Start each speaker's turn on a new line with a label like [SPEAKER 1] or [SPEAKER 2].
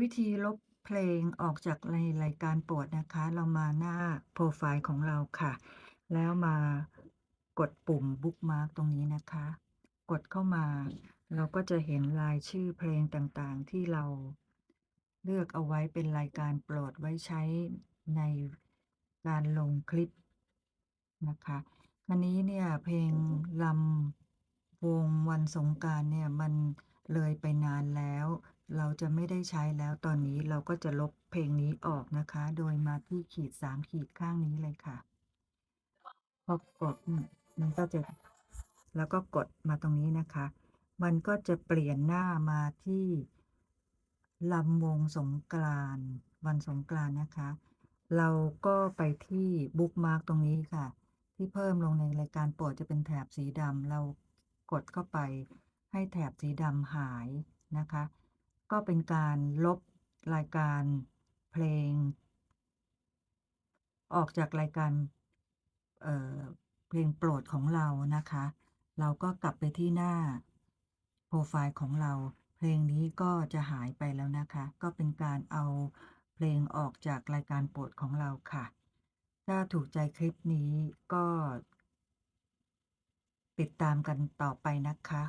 [SPEAKER 1] วิธีลบเพลงออกจากในรายการโปรดนะคะ เรามาหน้าโพรไฟล์ของเราค่ะ แล้วมากดปุ่ม bookmark ตรงนี้นะคะ กดเข้ามา เราก็จะเห็นรายชื่อเพลงต่างๆ ที่เราเลือกเอาไว้เป็นรายการโปรดไว้ใช้ในการลงคลิปนะคะคราวนี้เนี่ยเพลงลำวงวันสงกานต์เนี่ยมันเลยไปนานแล้ว เราจะไม่ได้ใช้แล้วตอนนี้เราก็จะลบเพลงนี้ออกนะคะ โดยมาที่ขีด3ขีดข้างนี้เลยค่ะ พอกดมันก็จะแล้วก็กดมาตรงนี้นะคะ มันก็จะเปลี่ยนหน้ามาที่ลำวงสงกรานวันสงกรานนะคะ เราก็ไปที่ bookmark ตรงนี้ค่ะ ที่เพิ่มลงในรายการโปรดจะเป็นแถบสีดำเรากดเข้าไปให้แถบสีดำหายนะคะ ก็เป็นการลบรายการเพลง ออกจากรายการเเพลงโปรดของเรานะคะ เราก็กลับไปที่หน้าโพรไฟล์ของเรา เพลงนี้ก็จะหายไปแล้วนะคะ ก็เป็นการเอาเพลงออกจากรายการโปรดของเราค่ะ ถ้าถูกใจคลิปนี้ก็ ติดตามกันต่อไปนะคะ